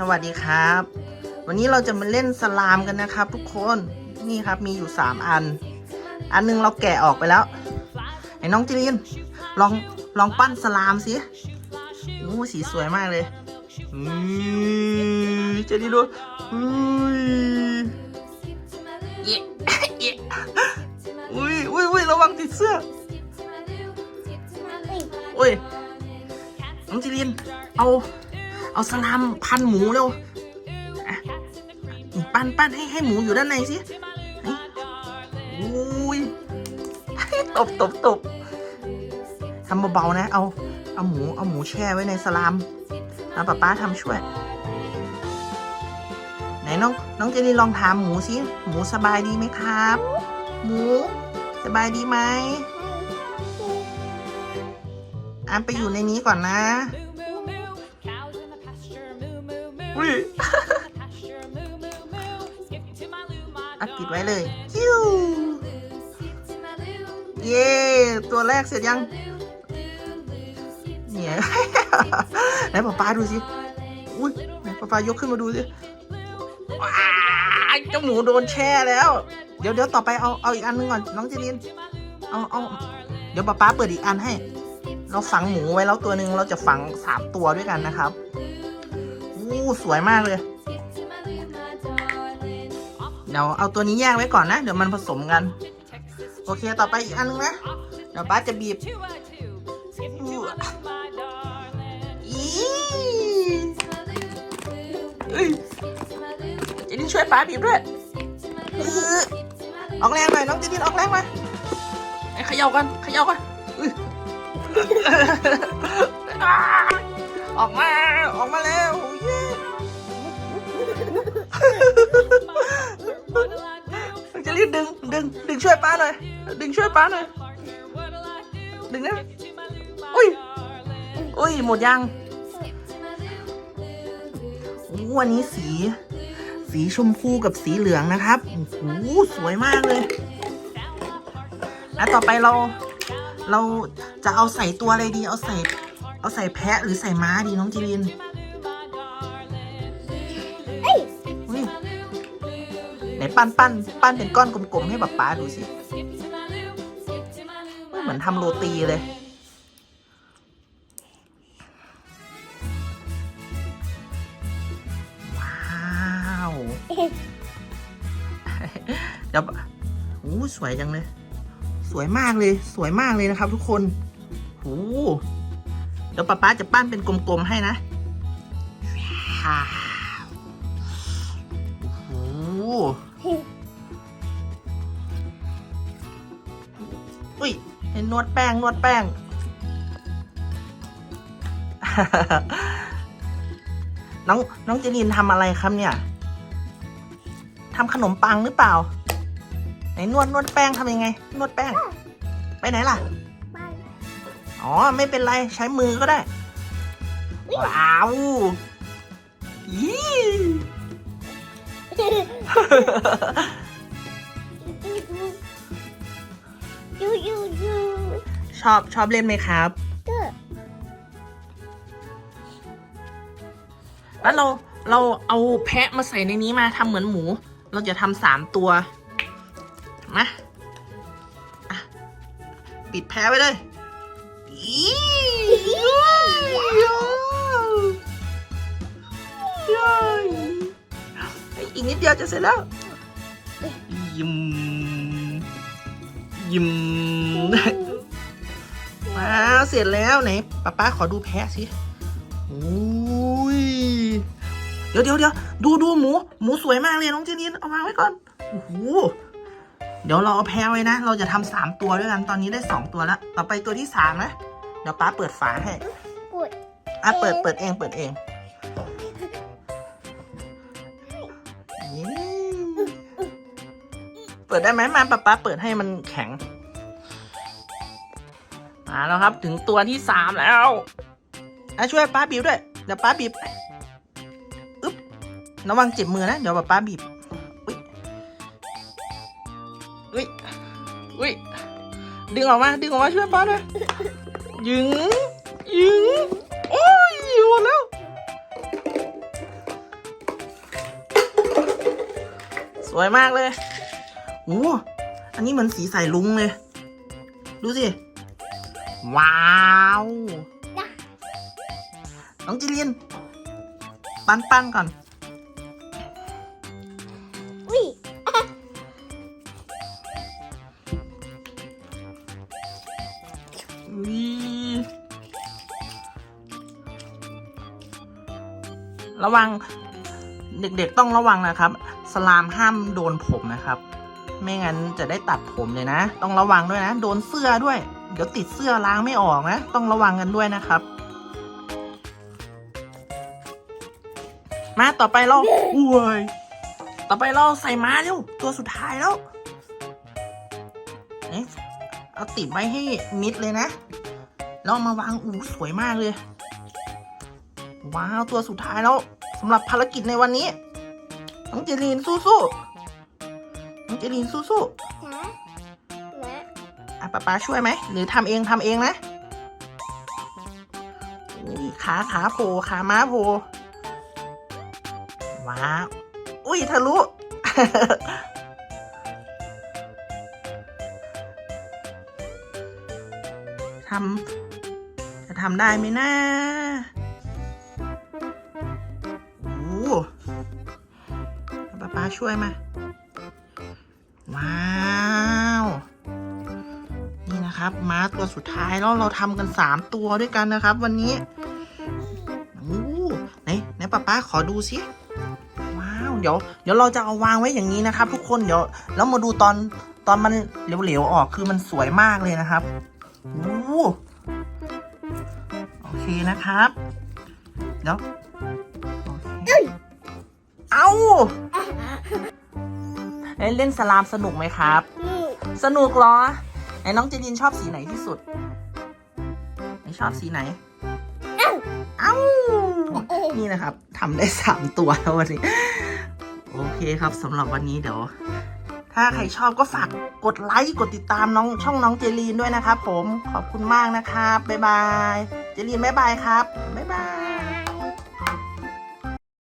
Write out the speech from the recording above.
สวัสดีครับ วันนี้เราจะมาเล่นสลามกันนะครับ ทุกคนนี่ครับมีอยู่สามอัน อันหนึงเราแกะออกไปแล้วไอ้น้องจิรินลองลองปั้นสลามสิโอ้สีสวยมากเลยอุ้ยเจดีดูอุ้ยอุ้ยอุ้ยอุ้ยระวังติดเสื้ออุ้ยน้องจิรินเอา เอาสลามพันหมูเร็วปั้นปั้นให้ให้หมูอยู่ด้านในสิอุ้ยตบตบตบทำเบาๆนะ เอา เอาหมู เอาหมูแช่ไว้ในสลามเอาป้าป้าทำช่วย ไหนน้อง น้องเจนี่ลองถามหมูสิ หมูสบายดีไหมครับ หมู สบายดีไหมอะไปอยู่ในนี้ก่อนนะ ยอัดปิดไว้เลยคิวเย้ตัวแรกเสร็จยัง เนี่ยไหนป้าป้าดูสิ อุ้ยไหนป้าป้ายกขึ้นมาดูสิว้ายเจ้าหมูโดนแช่แล้ว เดี๋ยวเดี๋ยวต่อไปเอาเอาอีกอันหนึงก่อนน้องเจรินเอาเอาเดี๋ยวป้าป้าเปิดอีกอันให้ เราฝังหมูไว้แล้วตัวหนึ่งเราจะฝังสามตัวด้วยกันนะครับอู้ สวยมากเลย เดี๋ยวเอาตัวนี้แยกไว้ก่อนนะ เดี๋ยวมันผสมกัน โอเค ต่อไปอีกอันนึงนะ เดี๋ยวป้าจะบีบอีเจดินช่วยป้าบีบด้วย ออกแรงหน่อยน้องเจดินออกแรงมาไอ้เขย่ากันเขย่ากันออกมา ออกมาแล้ว ดึง ดึงช่วยป้าหน่อย ดึงช่วยป้าหน่อย ดึงนะอุ้ย อุ้ย หมดยังอู้วันนี้สี สีชมพูกับสีเหลืองนะครับ โอ้โห สวยมากเลยอะต่อไปเรา เราจะเอาใส่ตัวอะไรดี เอาใส่ เอาใส่แพะหรือใส่ม้าดีน้องจีริน ปั้นปั้นปั้นเป็นก้อนกลมๆให้แบบป้าดูสิเหมือนทำโรตีเลยว้าวเดี๋ยวโอ้สวยจังเลย สวยมากเลย สวยมากเลยนะครับ ทุกคนโอ้เดี๋ยวป้าป้าจะปั้นเป็นกลมๆให้นะว้าวโอ้โห อุ้ยเห็นนวดแป้งนวดแป้ง น้องน้องเจรินทำอะไรครับเนี่ยทำขนมปังหรือเปล่า ไหนนวดนวดแป้งทำยังไง นวดแป้ง ไปไหนล่ะ อ๋อ ไม่เป็นไร ใช้มือก็ได้ ว้าวยี่ ยูยูยูชอบชอบเล่นไหมครับแล้วเราเราเอาแพะมาใส่ในนี้มาทำเหมือนหมู เราจะทำสามตัวมาอะปิดแพะไว้เลย อีกนิดเดียวจะเสร็จแล้วยิ้มยิ้มว้าวเสร็จแล้วไหนป้าป้าขอดูแพะสิโอ้ยเดี๋ยวเดี๋ยวเดี๋ยวดูดูหมู หมูสวยมากเลยน้องเจนินเอาวางไว้ก่อนโอ้โหเดี๋ยวเราเอาแพ้ไว้นะ เราจะทำสามตัวด้วยกันตอนนี้ได้สองตัวแล้วต่อไปตัวที่สามนะ เดี๋ยวป้าเปิดฝาให้ปวดอะเปิดเปิดเองเปิดเอง ดได้ไหมมาป้าป้าเปิดให้มันแข็ง มาแล้วครับถึงตัวที่สามแล้วอะช่วยป้าบีบด้วย เดี๋ยวป้าบีบอึ๊บระวังเจ็บมือนะ เดี๋ยวป้าป้าบีบอุ้ยอุ้ยอุ้ยดึงออกมา ดึงออกมาช่วยป้าด้วยยึงยึงโอ้ยหมดแล้วสวยมากเลย โอ้อันนี้เหมือนสีใสลุงเลย ดูสิ ว้าวน้องจิลิน ปั้นปั้นก่อน อุ้ยอุ๊ยระวัง เด็กๆต้องระวังนะครับ สลามห้ามโดนผมนะครับ ไม่งั้นจะได้ตัดผมเลยนะ ต้องระวังด้วยนะ โดนเสื้อด้วย เดี๋ยวติดเสื้อล้างไม่ออกนะ ต้องระวังกันด้วยนะครับ มาต่อไปเราอุ้ยต่อไปเราใส่ม้าเร็วตัวสุดท้ายแล้วเอ๊ะเอาติดไว้ให้มิดเลยนะแล้วเอามาวางอู้สวยมากเลย ว้าวตัวสุดท้ายแล้วสำหรับภารกิจในวันนี้น้องเจลีนสู้ๆ เจลีนสู้จ๋ามาๆอะป๊าป๊าช่วยไหม หรือทำเองทำเองนะอุ้ยขาขาโผล่ขาม้าโผล่ว้าว อุ้ยทะลุ ทำจะทำได้ไหมนะโอ้โหป๊าป๊าช่วยมา ว้าวนี่นะครับม้าตัวสุดท้ายแล้วเราทำกันสามตัวด้วยกันนะครับ วันนี้โอ้โหไหนไหนป๊าป๊าขอดูสิว้าวเดี๋ยวเดี๋ยวเราจะเอาวางไว้อย่างนี้นะครับ ทุกคนเดี๋ยวแล้วมาดูตอนตอนมันเหลวๆออกคือมันสวยมากเลยนะครับโอ้โอเคนะครับ เดี๋ยวโอเคเอา เอ้ยเล่นสลามสนุกไหมครับนี่สนุกเหรอไหนน้องเจนินชอบสีไหนที่สุดไหนชอบสีไหน เอ้า นี่นะครับทำได้สามตัวแล้ววันนี้ โอเคครับสำหรับวันนี้เดี๋ยวถ้าใครชอบก็ฝากกดไลค์กดติดตามน้องช่องน้องเจลีนด้วยนะครับผมขอบคุณมากนะครับ บ๊ายบาย เจลีนบ๊ายบายครับ บ๊ายบาย